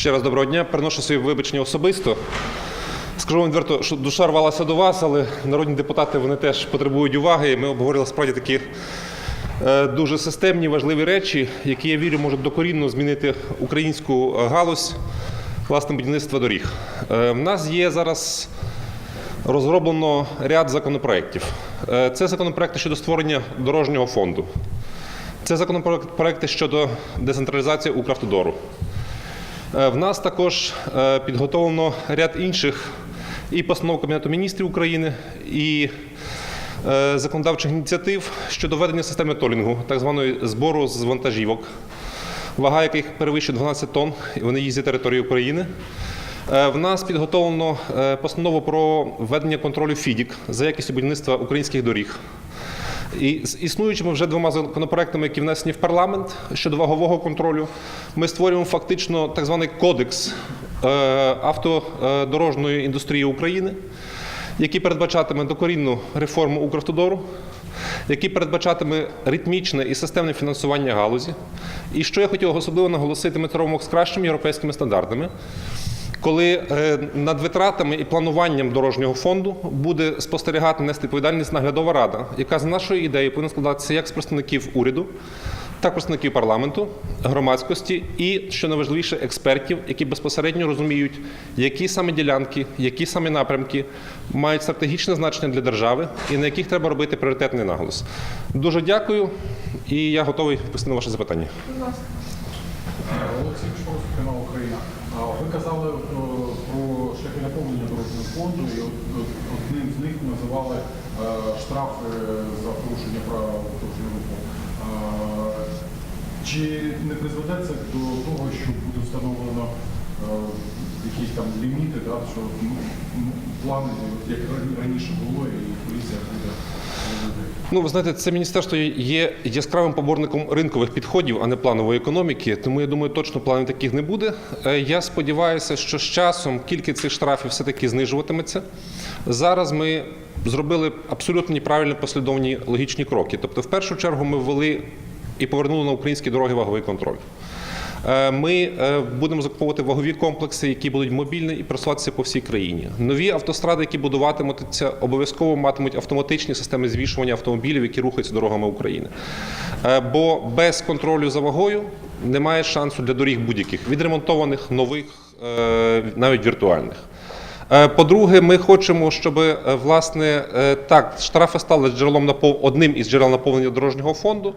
Ще раз доброго дня. Приношу свої вибачення особисто. Скажу вам відверто, що душа рвалася до вас, але народні депутати вони теж потребують уваги. Ми обговорили справді такі е, дуже системні, важливі речі, які я вірю можуть докорінно змінити українську е, галузь власне будівництва доріг. Е, В нас є зараз розроблено ряд законопроєктів. Е, Це законопроекти щодо створення дорожнього фонду. Це законопроекти щодо децентралізації Укравтодору. Е, В нас також е, підготовлено ряд інших і постанов Кабінету міністрів України, і е, законодавчих ініціатив щодо введення системи толінгу, так званої збору з вантажівок, вага яких перевищує 12 тонн, і вони їздять територією України. В нас підготовлено постанову про введення контролю ФІДІК за якістю будівництва українських доріг. І з існуючими вже двома законопроектами, які внесені в парламент щодо вагового контролю, ми створюємо фактично так званий кодекс е, автодорожньої індустрії України, який передбачатиме докорінну реформу Укравтодору, який передбачатиме ритмічне і системне фінансування галузі. І що я хотів особливо наголосити, ми робимо з кращими європейськими стандартами коли е, над витратами і плануванням дорожнього фонду буде спостерігати нести відповідальність наглядова рада, яка за нашою ідеєю повинна складатися як з представників уряду, так і представників парламенту, громадськості і, що найважливіше, експертів, які безпосередньо розуміють, які саме ділянки, які саме напрямки мають стратегічне значення для держави і на яких треба робити пріоритетний наголос. Дуже дякую, і я готовий відповісти на ваше запитання. Олексій Шорос, канал Україна. Ви казали е, про шляхи наповнення дорожнього фонду, і одним з них називали е, штрафи за порушення правил дорожнього руху. Чи не призведе це до того, що буде встановлено е, якісь там ліміти, да, що м, м, плани, як раніше було, і поліція буде? Ну, ви знаєте, це міністерство є яскравим поборником ринкових підходів, а не планової економіки. Тому я думаю, точно планів таких не буде. Е, Я сподіваюся, що з часом кількість цих штрафів все-таки знижуватиметься. Зараз ми зробили абсолютно неправильні послідовні логічні кроки. Тобто, в першу чергу, ми ввели і повернули на українські дороги ваговий контроль. Е, Ми е, будемо закуповувати вагові комплекси, які будуть мобільні і просуватися по всій країні. Нові автостради, які будуватимуться, обов'язково матимуть автоматичні системи звішування автомобілів, які рухаються дорогами України. Е, Бо без контролю за вагою немає шансу для доріг будь-яких відремонтованих, нових, навіть віртуальних. По-друге, ми хочемо, щоб власне так штрафи стали джерелом одним із джерел наповнення дорожнього фонду,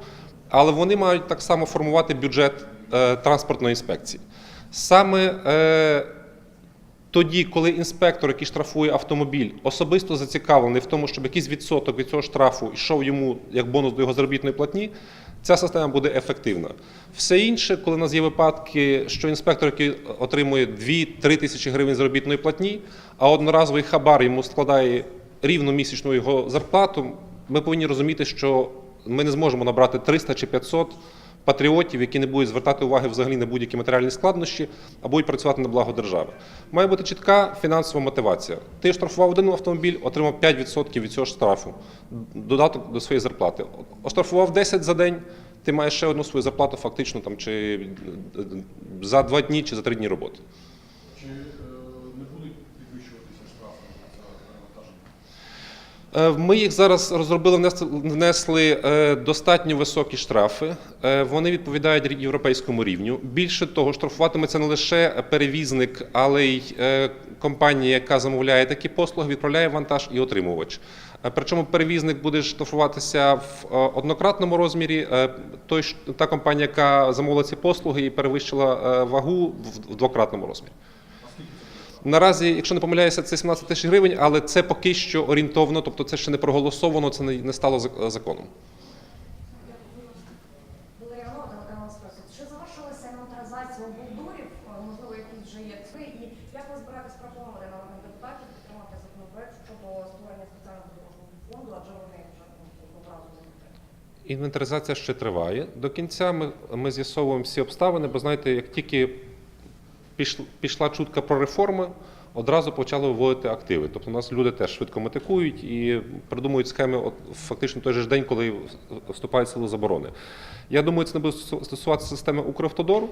але вони мають так само формувати бюджет транспортної інспекції. Саме е, тоді, коли інспектор, який штрафує автомобіль, особисто зацікавлений в тому, щоб якийсь відсоток від цього штрафу йшов йому як бонус до його заробітної платні, ця система буде ефективна. Все інше, коли у нас є випадки, що інспектор, який отримує 2-3 тисячі гривень заробітної платні, а одноразовий хабар йому складає рівно місячну його зарплату, ми повинні розуміти, що ми не зможемо набрати 300 чи 500 патріотів, які не будуть звертати уваги взагалі на будь-які матеріальні складнощі, а будуть працювати на благо держави. Має бути чітка фінансова мотивація. Ти штрафував один автомобіль, отримав 5% від цього штрафу, додаток до своєї зарплати. Оштрафував 10 за день, ти маєш ще одну свою зарплату, фактично там чи за два дні, чи за три дні роботи. Чи е, не будуть підвищуватися штрафи за перевантаження? Е, Ми їх зараз розробили, внесли- е, достатньо високі штрафи. Е, Вони відповідають європейському рівню. Більше того, штрафуватиметься не лише перевізник, але й е, компанія, яка замовляє такі послуги, відправляє вантаж і отримувач. Е, Причому перевізник буде штрафуватися в е, однократному розмірі. Е, Той та компанія, яка замовила ці послуги і перевищила е, вагу в двократному розмірі. Наразі, якщо не помиляюся, це 17 тисяч гривень, але це поки що орієнтовно, тобто це ще не проголосовано, це не стало зак- законом. Чи завершилася інвентаризація облдурів? Е, Можливо, якісь вже є цифри? І як ви збираєтесь пропонувати народним депутатів підтримати законопроект щодо створення спеціального дорожнього фонду, адже вони вже одного разу не підтримали? Інвентаризація ще триває. До кінця ми, ми з'ясовуємо всі обставини, бо знаєте, як тільки пішла, чутка про реформи, одразу почали виводити активи. Тобто у нас люди теж швидко метикують і придумують схеми от, фактично той же ж день, коли вступає в силу заборони. Я думаю, це не буде стосуватися системи Укравтодору.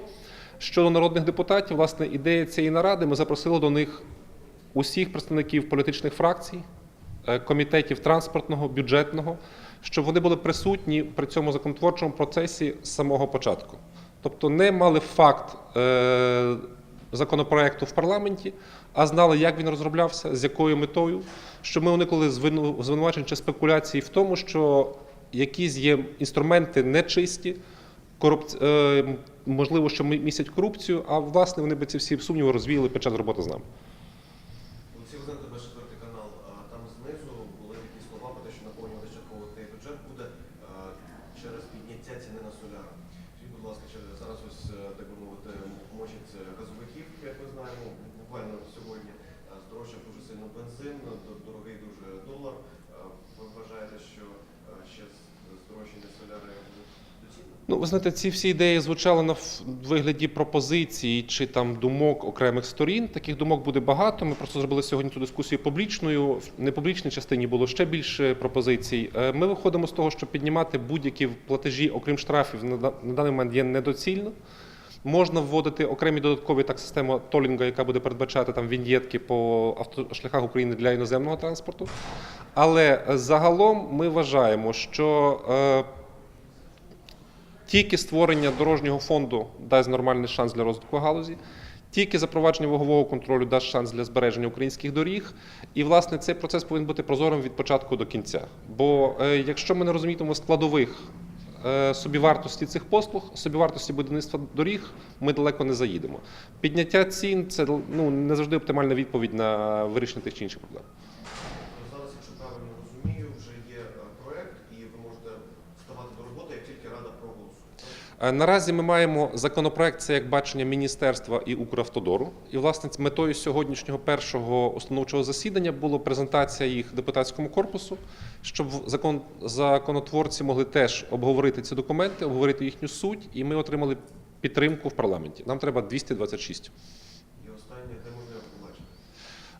Щодо народних депутатів, власне, ідея цієї наради, ми запросили до них усіх представників політичних фракцій, е, комітетів транспортного, бюджетного, щоб вони були присутні при цьому законотворчому процесі з самого початку. Тобто не мали факт е, законопроекту в парламенті, а знали, як він розроблявся, з якою метою, щоб ми уникли звину- звинувачень чи спекуляцій в тому, що якісь є інструменти нечисті, корупці... е, можливо, що містять корупцію, а власне вони би ці всі сумніви розвіяли під час роботи з нами. Що через підняття ціни на соляр. Скажіть, будь ласка, зараз ось е, так би мовити е, як ми знаємо, буквально сьогодні а, здорожчав дуже сильно бензин, дорогий дуже долар. Ви вважаєте, що ще здорожчання соляри доцільно? Ну, ви знаєте, ці всі ідеї звучали на вигляді пропозицій чи там думок окремих сторін. Таких думок буде багато. Ми просто зробили сьогодні цю дискусію публічною. В непублічній частині було ще більше пропозицій. Е, Ми виходимо з того, що піднімати будь-які платежі, окрім штрафів, на даний момент є недоцільно. Можна вводити окремі додаткові так систему толінга, яка буде передбачати там віньєтки по автошляхах України для іноземного транспорту. Але е, загалом ми вважаємо, що е, тільки створення дорожнього фонду дасть нормальний шанс для розвитку галузі, тільки запровадження вагового контролю дасть шанс для збереження українських доріг. І, власне, цей процес повинен бути прозорим від початку до кінця. Бо е, якщо ми не розумітимемо складових собівартості цих послуг, собівартості будівництва доріг, ми далеко не заїдемо. Підняття цін це ну, не завжди оптимальна відповідь на вирішення тих чи інших проблем. Ну, Зараз, якщо правильно розумію, вже є е, проект, і ви можете ставати до роботи, як тільки Рада проголосує. так? Е, Наразі ми маємо законопроект, це як бачення міністерства і Укравтодору. І власне метою сьогоднішнього першого установчого засідання було презентація їх депутатському корпусу, щоб закон законотворці могли теж обговорити ці документи, обговорити їхню суть, і ми отримали підтримку в парламенті. Нам треба 226. І останнє, де можна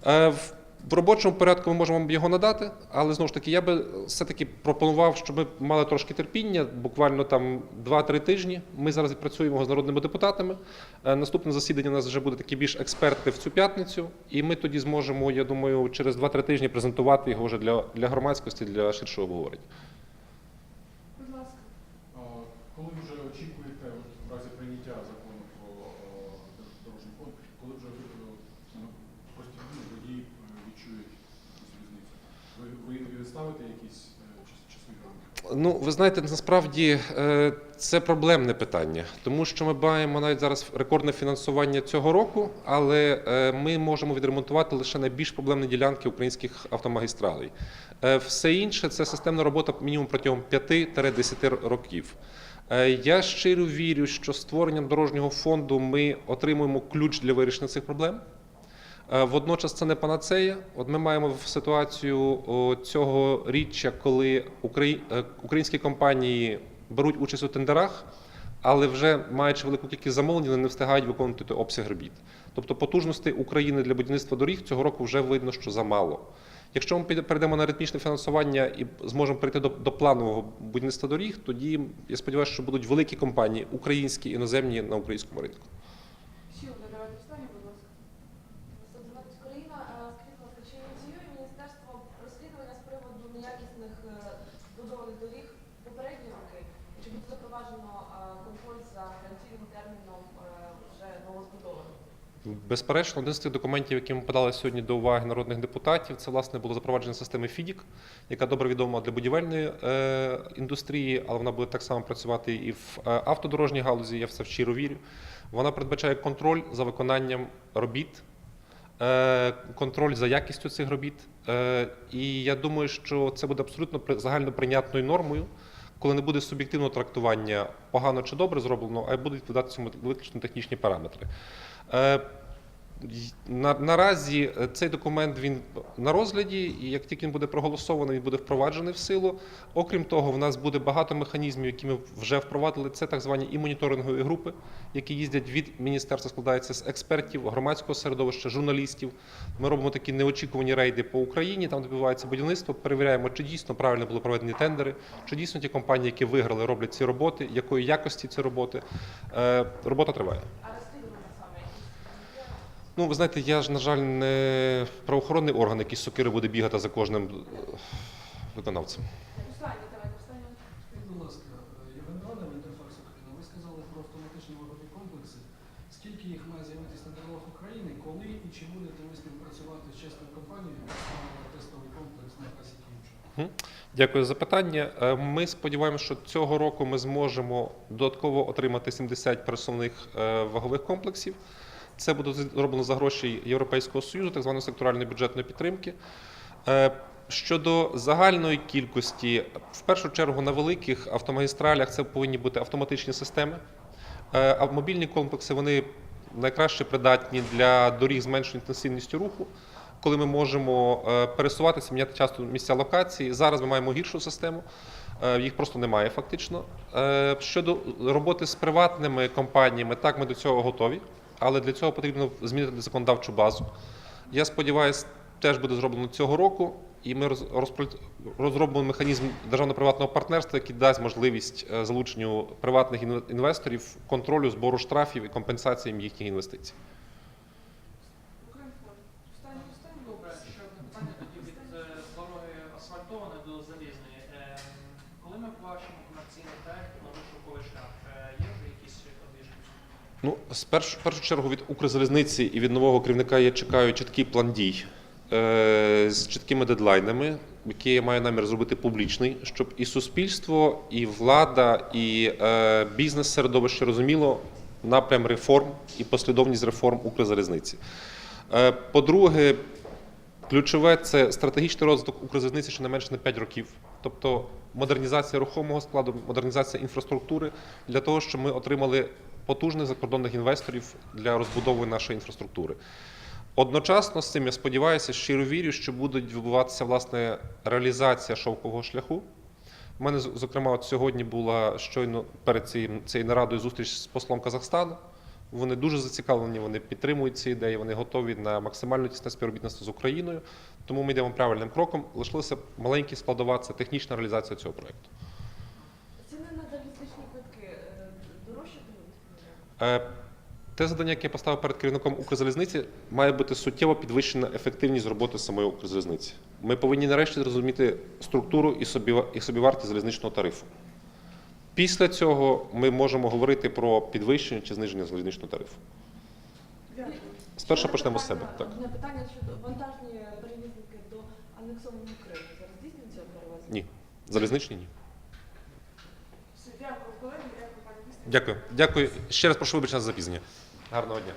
побачити? В робочому порядку ми можемо його надати, але знову ж таки, я би все-таки пропонував, щоб ми мали трошки терпіння, буквально там 2-3 тижні. Ми зараз працюємо з народними депутатами. Е, Наступне засідання у нас вже буде такі більш експерти в цю п'ятницю, і ми тоді зможемо, я думаю, через 2-3 тижні презентувати його вже для, для громадськості, для ширшого обговорення. Будь ласка. А, Коли ви вже очікуєте, от, в разі прийняття закону про е, дорожній фонд, коли вже ви, е, ну, прості люди, водії е, відчують якусь різницю? Ви, ви ставите е? Ну, ви знаєте, насправді е, це проблемне питання, тому що ми маємо навіть зараз рекордне фінансування цього року, але е, ми можемо відремонтувати лише найбільш проблемні ділянки українських автомагістралей. Все інше це системна робота мінімум протягом 5-10 років. Я щиро вірю, що створенням дорожнього фонду ми отримуємо ключ для вирішення цих проблем. Е, Водночас це не панацея. От ми маємо в ситуацію цього річчя, коли е, українські компанії беруть участь у тендерах, але вже маючи велику кількість замовлень, вони не встигають виконувати обсяг робіт. Тобто потужностей України для будівництва доріг цього року вже видно, що замало. Якщо ми перейдемо на ритмічне фінансування і зможемо прийти до, до планового будівництва доріг, тоді я сподіваюся, що будуть великі компанії, українські, іноземні на українському ринку. Ще одне давайте встані, будь ласка. Садовець Україна, Е, скажіть, будь ласка, чи ініціює міністерство розслідування з приводу неякісних е, збудованих доріг попередні роки? Чи буде запроваджено е, контроль за гарантійним терміном е, вже новозбудованих? Безперечно, один з тих документів, які ми подали сьогодні до уваги народних депутатів, це власне було запровадження системи ФІДІК, яка добре відома для будівельної е, індустрії, але вона буде так само працювати і в е, автодорожній галузі. Я в це щиро вірю. Вона передбачає контроль за виконанням робіт, е, контроль за якістю цих робіт. І я думаю, що це буде абсолютно при- загальноприйнятною нормою. Коли не буде суб'єктивного трактування погано чи добре зроблено, а будуть відповідати цьому виключно технічні параметри. На, наразі е, цей документ він на розгляді, і як тільки він буде проголосований, він буде впроваджений в силу. Окрім того, в нас буде багато механізмів, які ми вже впровадили. Це так звані і моніторингові групи, які їздять від міністерства, складаються з експертів, громадського середовища, журналістів. Ми робимо такі неочікувані рейди по Україні, там де відбувається будівництво. Перевіряємо, чи дійсно правильно були проведені тендери, чи дійсно ті компанії, які виграли, роблять ці роботи, якої якості ці роботи. Е, Робота триває. Ну, ви знаєте, я ж, на жаль, не правоохоронний орган, який з сокири буде бігати за кожним е, виконавцем. Будь ласка, Євген Івановна, Інтерфакс Україна, ви сказали про автоматичні вагові комплекси. Скільки їх має з'явитися на дорогах України, коли і чи будете ви співпрацювати з чесною компанією, тестовий комплекс на трасі Київщина? Дякую за питання. Е, Ми сподіваємося, що цього року ми зможемо додатково отримати 70 пересувних е, вагових комплексів. Це буде зроблено за гроші Європейського Союзу, так званої секторальної бюджетної підтримки. Е, Щодо загальної кількості, в першу чергу на великих автомагістралях це повинні бути автоматичні системи. Е, А мобільні комплекси вони найкраще придатні для доріг з меншою інтенсивністю руху, коли ми можемо е, пересуватися, міняти часто місця локації. Зараз ми маємо гіршу систему, їх просто немає фактично. Щодо роботи з приватними компаніями, так ми до цього готові, але для цього потрібно змінити законодавчу базу. Я сподіваюся, теж буде зроблено цього року, і ми роз- розробимо механізм державно-приватного партнерства, який дасть можливість е, залученню приватних інвесторів контролю збору штрафів і компенсаціям їхніх інвестицій. Е, до залізної. Е, Коли ми бачимо комерційний проект на вишуковий шлях, Ну, з перш, в першу чергу від Укрзалізниці і від нового керівника я чекаю чіткий план дій е, з чіткими дедлайнами, який я маю намір зробити публічний, щоб і суспільство, і влада, і е, бізнес-середовище розуміло напрям реформ і послідовність реформ Укрзалізниці. Е, по-друге, Ключове це стратегічний розвиток Укрзалізниці щонайменше на 5 років, тобто модернізація рухомого складу, модернізація інфраструктури для того, щоб ми отримали потужних закордонних інвесторів для розбудови нашої інфраструктури. Одночасно з цим я сподіваюся, щиро вірю, що буде відбуватися власне реалізація шовкового шляху. У мене, зокрема, от сьогодні була щойно перед цією, цією нарадою зустріч з послом Казахстану. Вони дуже зацікавлені, вони підтримують ці ідеї, вони готові на максимально тісне співробітництво з Україною. Тому ми йдемо правильним кроком. Лишилася маленька складова це технічна реалізація цього проєкту. Ціни на залізничні квитки е, дорожчі будуть? Е, Те завдання, яке я поставив перед керівником Укрзалізниці, має бути суттєво підвищена ефективність роботи самої Укрзалізниці. Ми повинні нарешті зрозуміти структуру і собівартість залізничного тарифу. Після цього ми можемо говорити про підвищення чи зниження залізничного тарифу. Спершу почнемо з себе. Так. Питання щодо вантажні перевізники до анексованого Криму. Зараз здійснюється перевезення? Ні. Залізничні ні. Все, Дякую, колеги, дякую, пані Кристина. Дякую. Дякую. Ще раз прошу вибачення за запізнення. Гарного дня.